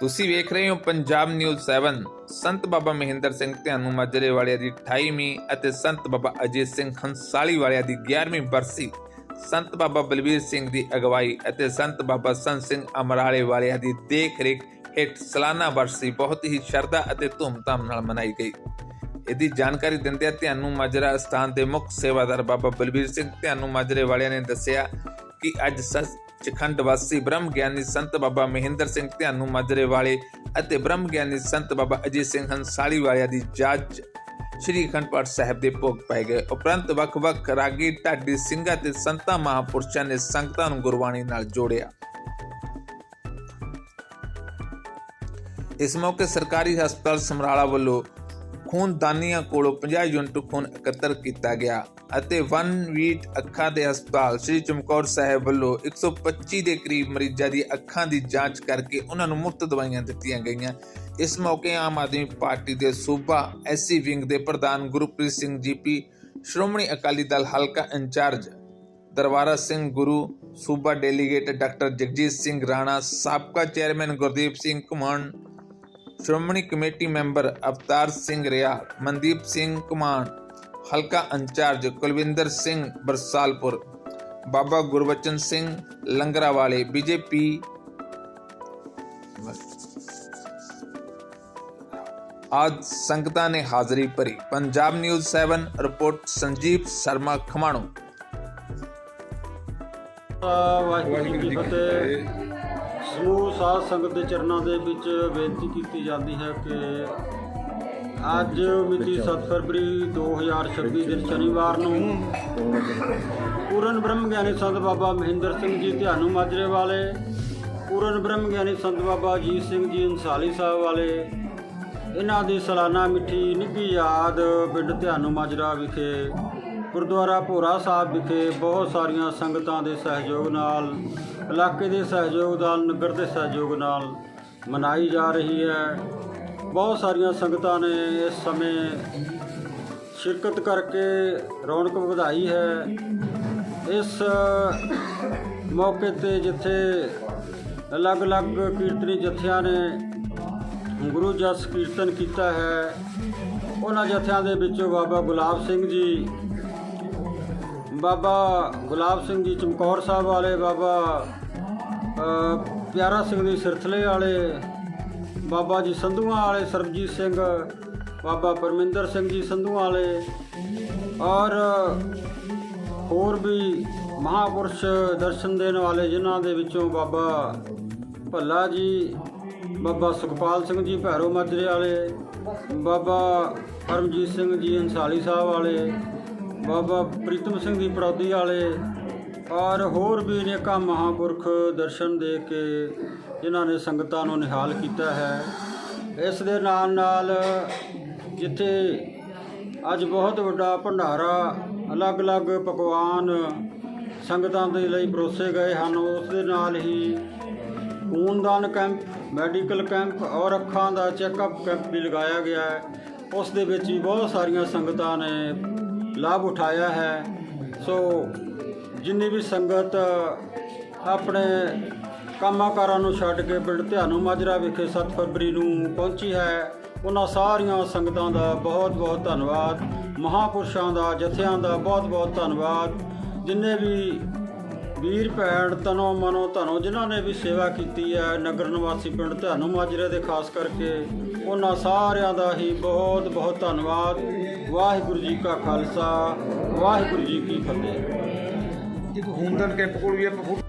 ਤੁਸੀਂ ਵੇਖ ਰਹੇ ਹੋ ਪੰਜਾਬ ਨਿਊਜ਼ 7 ਸੰਤ ਬਾਬਾ ਮਹਿੰਦਰ ਸਿੰਘ ਧਿਆਨੂ ਮਾਜਰੇ ਵਾਲਿਆਂ ਦੀ 28ਵੀਂ ਅਤੇ ਸੰਤ ਬਾਬਾ ਅਜੇ ਸਿੰਘ ਹੰਸਾਲੀ ਵਾਲਿਆਂ ਦੀ 11ਵੀਂ ਬਰਸੀ। ਸੰਤ ਬਾਬਾ ਬਲਬੀਰ ਸਿੰਘ ਦੀ ਅਗਵਾਈ ਅਤੇ ਸੰਤ ਬਾਬਾ ਸੰਤ ਸਿੰਘ ਅਮਰਾਲੇ ਵਾਲਿਆਂ ਦੀ ਦੇਖ-ਰੇਖ ਹੇਠ ਸਾਲਾਨਾ ਬਰਸੀ ਬਹੁਤ ਹੀ ਸ਼ਰਧਾ ਅਤੇ ਧੂਮਧਾਮ ਨਾਲ ਮਨਾਈ ਗਈ। ਇਹਦੀ ਜਾਣਕਾਰੀ ਦਿੰਦਿਆਂ ਧਿਆਨੂ ਮਾਜਰਾ ਸਥਾਨ ਦੇ ਮੁੱਖ ਸੇਵਾਦਾਰ ਬਾਬਾ ਬਲਬੀਰ ਸਿੰਘ ਧਿਆਨੂ ਮਾਜਰੇ ਵਾਲਿਆਂ ਨੇ ਦੱਸਿਆ ਕਿ ਅੱਜ ਸੱਚਖੰਡ ਵਾਸੀ ਬ੍ਰਹਮ ਗਿਆਨੀ ਸੰਤ ਬਾਬਾ ਮਹਿੰਦਰ ਸਿੰਘ ਧਿਆਨੂ ਮਾਜਰੇ ਵਾਲੇ ਅਤੇ ਬ੍ਰਹਮ ਗਿਆਨੀ ਸੰਤ ਬਾਬਾ ਅਜੀਤ ਸਿੰਘ ਹੰਸਾਲੀ ਵਾਲਿਆਂ ਦੀ ਜਾਜ ਸ਼੍ਰੀ ਅਖੰਡ ਪਾਠ ਸਾਹਿਬ ਦੇ ਭੋਗ ਪਾਏ ਗਏ। ਉਪਰੰਤ ਵੱਖ-ਵੱਖ ਰਾਗੀ ਢਾਡੀ ਸਿੰਘਾਂ ਤੇ ਸੰਤਾਂ ਮਹਾਪੁਰਸ਼ਾਂ ਨੇ ਸੰਗਤਾਂ ਨੂੰ ਗੁਰਬਾਣੀ ਨਾਲ ਜੋੜਿਆ। ਇਸ ਮੌਕੇ ਸਰਕਾਰੀ ਹਸਪਤਾਲ ਸਮਰਾਲਾ ਵੱਲੋਂ ਖੂਨਦਾਨੀਆਂ ਕੋਲੋਂ 50 ਯੂਨਿਟ ਖੂਨ ਇਕੱਤਰ ਕੀਤਾ ਗਿਆ। ਅਤੇ ਵਨ ਵੀਟ ਅੱਖਾਂ ਦੇ ਹਸਪਤਾਲ ਸ੍ਰੀ ਚਮਕੌਰ ਸਾਹਿਬ ਵੱਲੋਂ 125 ਦੇ ਕਰੀਬ ਮਰੀਜ਼ਾਂ ਦੀ ਅੱਖਾਂ ਦੀ ਜਾਂਚ ਕਰਕੇ ਉਹਨਾਂ ਨੂੰ ਮੁਫਤ ਦਵਾਈਆਂ ਦਿੱਤੀਆਂ ਗਈਆਂ। ਇਸ ਮੌਕੇ ਆਮ ਆਦਮੀ ਪਾਰਟੀ ਦੇ ਸੂਬਾ ਐਸਸੀ ਵਿੰਗ ਦੇ ਪ੍ਰਧਾਨ ਗੁਰਪ੍ਰੀਤ ਸਿੰਘ ਜੀਪੀ ਸ਼੍ਰੋਮਣੀ ਅਕਾਲੀ ਦਲ ਹਲਕਾ ਇੰਚਾਰਜ ਦਰਬਾਰਾ ਸਿੰਘ ਗੁਰੂ, ਸੂਬਾ ਡੈਲੀਗੇਟ ਡਾਕਟਰ ਜਗਜੀਤ ਸਿੰਘ ਰਾਣਾ, ਸਾਬਕਾ chairman Gurdeep Singh Ghuman, Shiromani committee member Avtar Singh Ria, Mandeep Singh Kuman ਹਲਕਾ ਇੰਚਾਰਜ ਕੁਲਵਿੰਦਰ ਸਿੰਘ ਬਰਸਾਲਪੁਰ ਬਾਬਾ ਗੁਰਬਚਨ ਸਿੰਘ ਲੰਗਰਾ ਵਾਲੇ ਬੀਜੇਪੀ ਆਜ ਸੰਗਤਾਂ ਨੇ ਹਾਜ਼ਰੀ ਭਰੀ ਪੰਜਾਬ ਨਿਊਜ਼ 7 ਰਿਪੋਰਟ ਸੰਜੀਵ ਸ਼ਰਮਾ ਖਮਾਣੋ ਵਾਹਿਗੁਰੂ ਜੀ ਫਤਿਹ ਸਮੂਹ ਸਾਧ ਸੰਗਤ ਦੇ ਚਰਨਾਂ ਦੇ ਵਿੱਚ ਬੇਨਤੀ ਕੀਤੀ ਜਾਂਦੀ ਹੈ ਕਿ ਅੱਜ ਮਿਤੀ 7 ਫਰਵਰੀ 2026 ਦਿਨ ਸ਼ਨੀਵਾਰ ਨੂੰ ਪੂਰਨ ਬ੍ਰਹਮ ਗਿਆਨੀ ਸੰਤ ਬਾਬਾ ਮਹਿੰਦਰ ਸਿੰਘ ਜੀ ਧਿਆਨੂ ਮਾਜਰੇ ਵਾਲੇ, ਪੂਰਨ ਬ੍ਰਹਮ ਗਿਆਨੀ ਸੰਤ ਬਾਬਾ ਅਜੀਤ ਸਿੰਘ ਜੀ ਅੰਸਾਲੀ ਸਾਹਿਬ ਵਾਲੇ, ਇਹਨਾਂ ਦੀ ਸਾਲਾਨਾ ਮਿੱਠੀ ਨਿੱਘੀ ਯਾਦ ਪਿੰਡ ਧਿਆਨੂ ਮਾਜਰਾ ਵਿਖੇ, ਗੁਰਦੁਆਰਾ ਭੋਰਾ ਸਾਹਿਬ ਵਿਖੇ ਬਹੁਤ ਸਾਰੀਆਂ ਸੰਗਤਾਂ ਦੇ ਸਹਿਯੋਗ ਨਾਲ, ਇਲਾਕੇ ਦੇ ਸਹਿਯੋਗ ਨਾਲ, ਨਗਰ ਦੇ ਸਹਿਯੋਗ ਨਾਲ ਮਨਾਈ ਜਾ ਰਹੀ ਹੈ। ਬਹੁਤ ਸਾਰੀਆਂ ਸੰਗਤਾਂ ਨੇ ਇਸ ਸਮੇਂ ਸ਼ਿਰਕਤ ਕਰਕੇ ਰੌਣਕ ਵਧਾਈ ਹੈ। ਇਸ ਮੌਕੇ ਤੇ ਜਿੱਥੇ ਅਲੱਗ-ਅਲੱਗ ਕੀਰਤਨੀ ਜਥਿਆਂ ਨੇ ਗੁਰੂ ਜਸ ਕੀਰਤਨ ਕੀਤਾ ਹੈ, ਉਹਨਾਂ ਜਥਿਆਂ ਦੇ ਵਿੱਚੋਂ ਬਾਬਾ ਗੁਲਾਬ ਸਿੰਘ ਜੀ, ਬਾਬਾ ਗੁਲਾਬ ਸਿੰਘ ਜੀ ਚਮਕੌਰ ਸਾਹਿਬ ਵਾਲੇ, ਬਾਬਾ ਪਿਆਰਾ ਸਿੰਘ ਜੀ ਸਿਰਥਲੇ ਵਾਲੇ ਬਾਬਾ ਜੀ ਸੰਧੂਆਂ ਵਾਲੇ ਸਰਬਜੀਤ ਸਿੰਘ, ਬਾਬਾ ਪਰਮਿੰਦਰ ਸਿੰਘ ਜੀ ਸੰਧੂਆਂ ਵਾਲੇ ਔਰ ਹੋਰ ਵੀ ਮਹਾਪੁਰਸ਼ ਦਰਸ਼ਨ ਦੇਣ ਵਾਲੇ ਜਿਨ੍ਹਾਂ ਦੇ ਵਿੱਚੋਂ ਬਾਬਾ ਭੱਲਾ ਜੀ, ਬਾਬਾ ਸੁਖਪਾਲ ਸਿੰਘ ਜੀ ਭੈਰੋ ਮਾਜਰੇ ਵਾਲੇ, ਬਾਬਾ ਪਰਮਜੀਤ ਸਿੰਘ ਜੀ ਅੰਸਾਲੀ ਸਾਹਿਬ ਵਾਲੇ, ਬਾਬਾ ਪ੍ਰੀਤਮ ਸਿੰਘ ਜੀ ਪੜੌਦੀ ਵਾਲੇ ਔਰ ਹੋਰ ਵੀ ਅਨੇਕਾਂ ਮਹਾਂਪੁਰਖ ਦਰਸ਼ਨ ਦੇ ਕੇ ਜਿਨ੍ਹਾਂ ਨੇ ਸੰਗਤਾਂ ਨੂੰ ਨਿਹਾਲ ਕੀਤਾ ਹੈ। ਇਸ ਦੇ ਨਾਲ ਨਾਲ ਜਿੱਥੇ ਅੱਜ ਬਹੁਤ ਵੱਡਾ ਭੰਡਾਰਾ, ਅਲੱਗ-ਅਲੱਗ ਪਕਵਾਨ ਸੰਗਤਾਂ ਦੇ ਲਈ ਪਰੋਸੇ ਗਏ ਹਨ, ਉਸ ਦੇ ਨਾਲ ਹੀ ਖੂਨਦਾਨ ਕੈਂਪ, ਮੈਡੀਕਲ ਕੈਂਪ ਔਰ ਅੱਖਾਂ ਦਾ ਚੈੱਕਅਪ ਕੈਂਪ ਵੀ ਲਗਾਇਆ ਗਿਆ ਹੈ। ਉਸ ਦੇ ਵਿੱਚ ਵੀ ਬਹੁਤ ਸਾਰੀਆਂ ਸੰਗਤਾਂ ਨੇ ਲਾਭ ਉਠਾਇਆ ਹੈ। ਸੋ ਜਿੰਨੀ ਵੀ ਸੰਗਤ ਆਪਣੇ ਕੰਮਾਂ-ਕਾਰਾਂ ਨੂੰ ਛੱਡ ਕੇ ਪਿੰਡ ਧਿਆਨੂ ਮਾਜਰਾ ਵਿਖੇ 7 ਫਰਵਰੀ ਨੂੰ ਪਹੁੰਚੀ ਹੈ। ਉਹਨਾਂ ਸਾਰੀਆਂ ਸੰਗਤਾਂ ਦਾ ਬਹੁਤ-ਬਹੁਤ ਧੰਨਵਾਦ। ਮਹਾਪੁਰਸ਼ਾਂ ਦਾ, ਜਥਿਆਂ ਦਾ ਬਹੁਤ-ਬਹੁਤ ਧੰਨਵਾਦ। ਜਿੰਨੇ ਵੀ ਵੀਰ ਭੈਣ ਤਨੋ ਮਨੋ ਧਨੋ ਜਿਨ੍ਹਾਂ ਨੇ ਵੀ ਸੇਵਾ ਕੀਤੀ ਹੈ ਨਗਰ ਨਿਵਾਸੀ ਪਿੰਡ ਧਿਆਨੂ ਮਾਜਰੇ ਦੇ ਖਾਸ ਕਰਕੇ, ਉਹਨਾਂ ਸਾਰਿਆਂ ਦਾ ਹੀ ਬਹੁਤ ਬਹੁਤ ਧੰਨਵਾਦ। ਵਾਹਿਗੁਰੂ ਜੀ ਕਾ ਖਾਲਸਾ, ਵਾਹਿਗੁਰੂ ਜੀ ਕੀ ਫਤਿਹ। ਇੱਕ ਖੂਨਦਾਨ ਕੈਂਪ ਕੋਲ ਵੀ ਆਪਾਂ